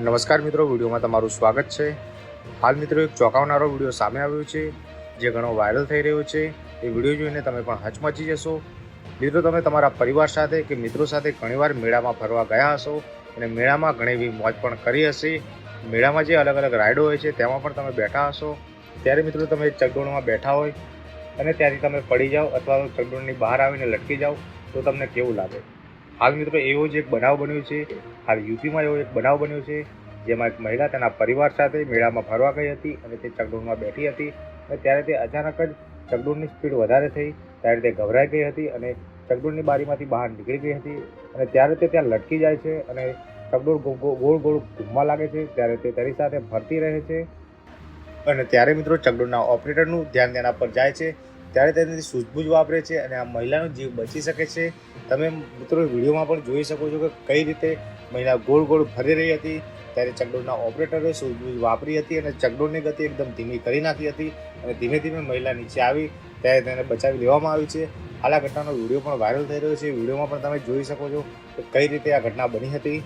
નમસ્કાર મિત્રો, વિડીયોમાં તમારું સ્વાગત છે. હાલ મિત્રો, એક ચોંકાવનારો વીડિયો સામે આવ્યો છે, જે ઘણો વાયરલ થઈ રહ્યો છે. એ વીડિયો જોઈને તમે પણ હચમચી જશો. મિત્રો, તમે તમારા પરિવાર સાથે કે મિત્રો સાથે ઘણીવાર મેળામાં ફરવા ગયા હશો અને મેળામાં ઘણી એવી મોજ પણ કરી હશે. મેળામાં જે અલગ અલગ રાઈડો હોય છે, તેમાં પણ તમે બેઠા હશો. ત્યારે મિત્રો, તમે ચકડોળમાં બેઠા હોય અને ત્યાંથી તમે પડી જાઓ અથવા તો ચકડોળની બહાર આવીને લટકી જાઓ, તો તમને કેવું લાગે? હાલ મિત્રો એવો જ એક બનાવ બન્યો છે. હાલ યુપીમાં એવો એક બનાવ બન્યો છે. જેમાં એક મહિલા તેના પરિવાર સાથે મેળામાં ફરવા ગઈ હતી અને તે ચકડોળમાં બેઠી હતી અને ત્યારે તે અચાનક જ ચકડોળની સ્પીડ વધારે થઈ. ત્યારે તે ગભરાઈ ગઈ હતી અને ચકડોળની બારીમાંથી બહાર નીકળી ગઈ હતી. અને ત્યારે તે ત્યાં લટકી જાય છે અને ચકડોળ ગોળ ગોળ ઘૂમવા લાગે છે. ત્યારે તે તેની સાથે ફરતી રહે છે. અને ત્યારે મિત્રો ચકડોળના ઓપરેટરનું ધ્યાન તેના પર જાય છે. ત્યારે તેની સૂઝબૂઝ વાપરે છે અને આ મહિલાનો જીવ બચી શકે છે. તમે મિત્રો વિડીયોમાં પણ જોઈ શકો છો કે કઈ રીતે મહિલા ગોળ ગોળ ફરી રહી હતી. ત્યારે ચકડોળના ઓપરેટરે સૂઝબૂઝ વાપરી હતી અને ચકડોળની ગતિ એકદમ ધીમી કરી નાખી હતી અને ધીમે ધીમે મહિલા નીચે આવી. ત્યારે તેને બચાવી લેવામાં આવી છે. હાલ આ ઘટનાનો વીડિયો પણ વાયરલ થઈ રહ્યો છે. વિડીયોમાં પણ તમે જોઈ શકો છો કે કઈ રીતે આ ઘટના બની હતી.